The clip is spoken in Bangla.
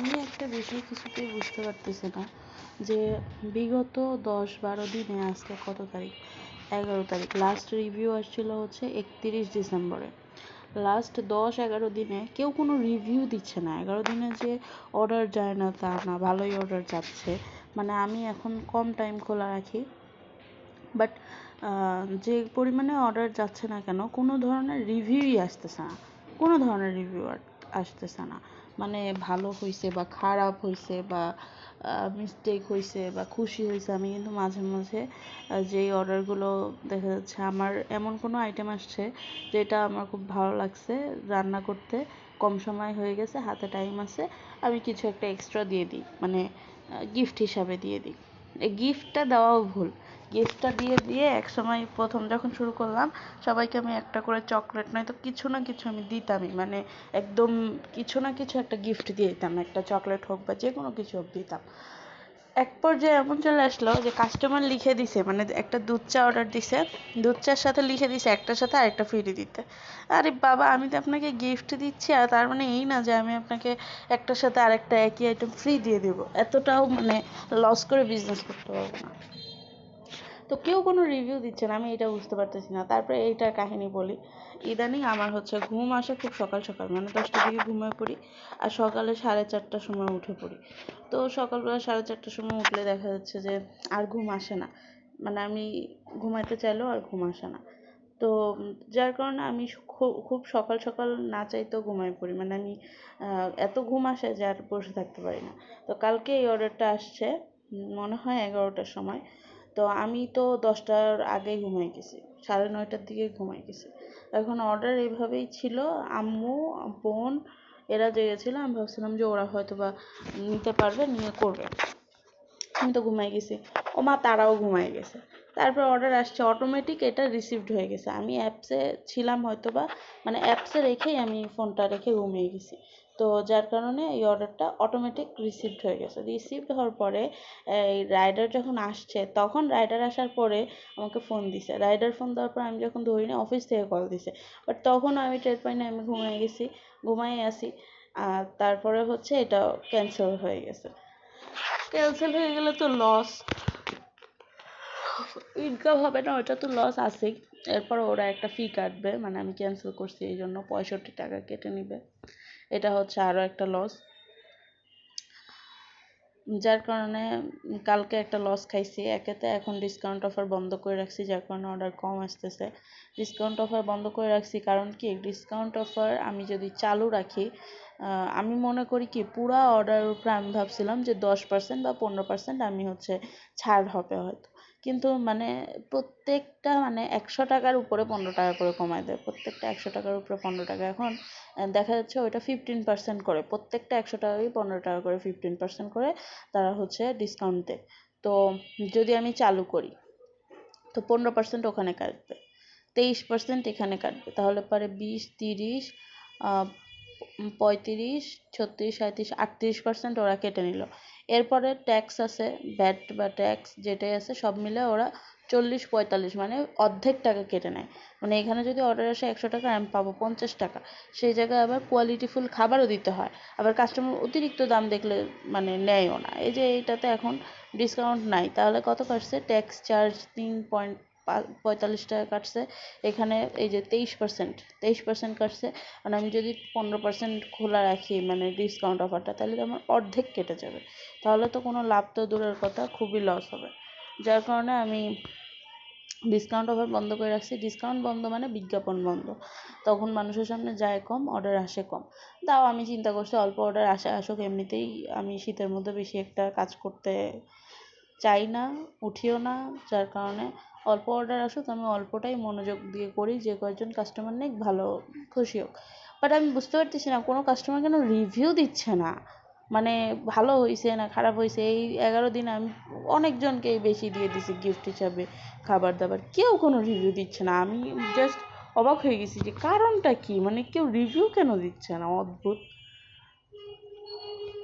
আমি একটা বিষয় কিছুতেই বুঝতে পারতেছি না যে বিগত দশ বারো দিনে আজকে কত তারিখ? এগারো তারিখ। লাস্ট রিভিউ আসছিল হচ্ছে একত্রিশ ডিসেম্বরে। লাস্ট দশ এগারো দিনে কেউ কোনো রিভিউ দিচ্ছে না। এগারো দিনে যে অর্ডার যায় না তা না, ভালোই অর্ডার যাচ্ছে। মানে আমি এখন কম টাইম খোলা রাখি। বাট যে পরিমাণে অর্ডার যাচ্ছে না কেন, কোনো ধরনের রিভিউই আসতেছে না। কোনো ধরনের রিভিউ আসতেছে না। মানে ভালো হয়েছে বা খারাপ হয়েছে বা মিস্টেক হয়েছে বা খুশি হয়েছে আমি কিন্তু মাঝে মাঝে যেই অর্ডারগুলো দেখা যাচ্ছে আমার এমন কোনো আইটেম আসছে যেটা আমার খুব ভালো লাগছে রান্না করতে, কম সময় হয়ে গেছে, হাতে টাইম আছে, আমি কিছু একটা এক্সট্রা দিয়ে দিই মানে গিফট হিসাবে দিয়ে দিই। গিফটটা দেওয়াও ভুল। গিফটটা দিয়ে দিয়ে এক সময় প্রথম যখন শুরু করলাম, সবাইকে আমি একটা করে চকলেট নয়তো কিছু না কিছু আমি দিতামই। মানে একদম কিছু না কিছু একটা গিফট দিয়ে দিতাম, একটা চকলেট হোক বা যে কোনো কিছু হোক দিতাম। এক পর্যায়ে এমন চলে আসলো যে কাস্টমার লিখে দিছে মানে একটা দুধ চা অর্ডার দিছে দুধ চার সাথে লিখে দিছে, একটার সাথে আরেকটা ফ্রি দিতে। আরে বাবা, আমি তো আপনাকে গিফট দিচ্ছি আর তার মানে এই না যে আমি আপনাকে একটার সাথে আরেকটা একই আইটেম ফ্রি দিয়ে দেবো। এতটাও মানে লস করে বিজনেস করতে পারব না। তো কেউ কোনো রিভিউ দিচ্ছে না, আমি এটা বুঝতে পারতেছি না। তারপরে এইটার কাহিনী বলি। ইদানিং আমার হচ্ছে ঘুম আসে খুব সকাল সকাল মানে দশটার দিকে ঘুমিয়ে পড়ি আর সকালে সাড়ে চারটার সময় উঠে পড়ি। তো সকালবেলা সাড়ে চারটার সময় উঠলে দেখা যাচ্ছে যে আর ঘুম আসে না। মানে আমি ঘুমাইতে চাইলেও আর ঘুম আসে না। তো যার কারণে আমি খুব সকাল সকাল না চাইতেও ঘুমাই পড়ি। মানে আমি এত ঘুম আসে যে আর বসে থাকতে পারি না। তো কালকে এই অর্ডারটা আসছে, মনে হয় এগারোটার সময়। তো আমি তো দশটার আগেই ঘুমাই গেছি, সাড়ে নয়টার দিকে ঘুমাই গেছি। এখন অর্ডার এভাবেই ছিল, আম্মু, বোন, এরা জেগেছিল আমি ভাবছিলাম যে ওরা হয়তো বা নিতে পারবে, নিয়ে করবে। আমি তো ঘুমাই গেছি। ও মা তারাও ঘুমাই গেছে। তারপর অর্ডার আসছে অটোমেটিক এটা রিসিভড হয়ে গেছে। আমি অ্যাপসে ছিলাম হয়তো বা মানে অ্যাপসে রেখেই আমি ফোনটা রেখে ঘুমিয়ে গেছি। তো যার কারণে এই অর্ডারটা অটোমেটিক রিসিভড হয়ে গেছে। রিসিভড হওয়ার পরে, এই রাইডার যখন আসছে, তখন রাইডার আসার পরে আমাকে ফোন দিছে। রাইডার ফোন দেওয়ার পর আমি যখন ধরি না অফিস থেকে কল দিছে। বাট তখন আমি টের পাই না আমি ঘুমিয়ে গেছি, ঘুমাই আসি আর তারপরে হচ্ছে এটা ক্যান্সেল হয়ে গেছে। ক্যান্সেল হয়ে গেলে তো লস ইনকাম হবে না ওটা তো লস আছেই। এরপর ওরা একটা ফি কাটবে মানে আমি ক্যান্সেল করছি এই জন্য পঁয়ষট্টি টাকা কেটে নিবে। এটা হচ্ছে আরও একটা লস যার কারণে কালকে একটা লস খাইছি। একেতে এখন ডিসকাউন্ট অফার বন্ধ করে রাখছি, যার কারণে অর্ডার কম আসতেছে। ডিসকাউন্ট অফার বন্ধ করে রাখছি, কারণ কি? ডিসকাউন্ট অফার আমি যদি চালু রাখি আমি মনে করি কি? পুরা অর্ডারের উপরে আমি ভাবছিলাম যে দশ পার্সেন্ট বা পনেরো পার্সেন্ট আমি হচ্ছে ছাড় হবে হয়তো। কিন্তু মানে প্রত্যেকটা মানে একশো টাকার উপরে পনেরো টাকা করে কমায় দেয়। প্রত্যেকটা একশো টাকার উপরে পনেরো টাকা। এখন দেখা যাচ্ছে ওইটা ফিফটিন পার্সেন্ট করে। প্রত্যেকটা একশো টাকায় পনেরো টাকা করে ফিফটিন পার্সেন্ট করে তারা হচ্ছে ডিসকাউন্ট দেয়। তো যদি আমি চালু করি, তো পনেরো পার্সেন্ট ওখানে কাটবে। তেইশ পার্সেন্ট এখানে কাটবে। তাহলে পরে বিশ, তিরিশ পঁয়ত্রিশ, ছত্রিশ, সাঁইত্রিশ, আটত্রিশ পার্সেন্ট ওরা কেটে নিল। এরপরে ট্যাক্স আছে ভ্যাট বা ট্যাক্স যেটাই আছে, সব মিলে ওরা চল্লিশ, পঁয়তাল্লিশ মানে অর্ধেক টাকা কেটে নেয়। মানে এখানে যদি অর্ডার আসে একশো টাকা, আমি পাবো পঞ্চাশ টাকা। সেই জায়গায় আবার কোয়ালিটিফুল খাবারও দিতে হয়। আবার কাস্টমার অতিরিক্ত দাম দেখলে মানে নেয়ও না। এই যে এইটাতে এখন ডিসকাউন্ট নাই। তাহলে কত কাটছে ট্যাক্স চার্জ তিন পয়েন্ট পঁয়তাল্লিশ টাকা কাটছে। এখানে এই যে তেইশ পার্সেন্ট তেইশ পার্সেন্ট কাটছে। মানে আমি যদি পনেরো পার্সেন্ট খোলা রাখি মানে ডিসকাউন্ট অফারটা তাহলে তো আমার অর্ধেক কেটে যাবে। তাহলে তো কোনো লাভ তো দূরের কথা, খুবই লস হবে। যার কারণে আমি ডিসকাউন্ট অফার বন্ধ করে রাখছি। ডিসকাউন্ট বন্ধ মানে বিজ্ঞাপন বন্ধ। তখন মানুষের সামনে যায় কম অর্ডার আসে কম। তাও আমি চিন্তা করছি, অল্প অর্ডার আসে আসুক, এমনিতেই আমি শীতের মধ্যে বেশি একটা কাজ করতে চাই না, উঠিও না, যার কারণে অল্প অর্ডার আসুক, আমি অল্পটাই মনোযোগ দিয়ে করি, যে কয়েকজন কাস্টমার নেই ভালো খুশি হোক। বাট আমি বুঝতে পারতেছি না, কোনো কাস্টমার কেন রিভিউ দিচ্ছে না। মানে ভালো হয়েছে না, খারাপ হয়েছে এই এগারো দিন আমি অনেকজনকেই বেশি দিয়ে দিছি গিফট হিসাবে খাবার দাবার। কেউ কোনো রিভিউ দিচ্ছে না, আমি জাস্ট অবাক হয়ে গেছি যে কারণটা কী? মানে কেউ রিভিউ কেন দিচ্ছে না? অদ্ভুত।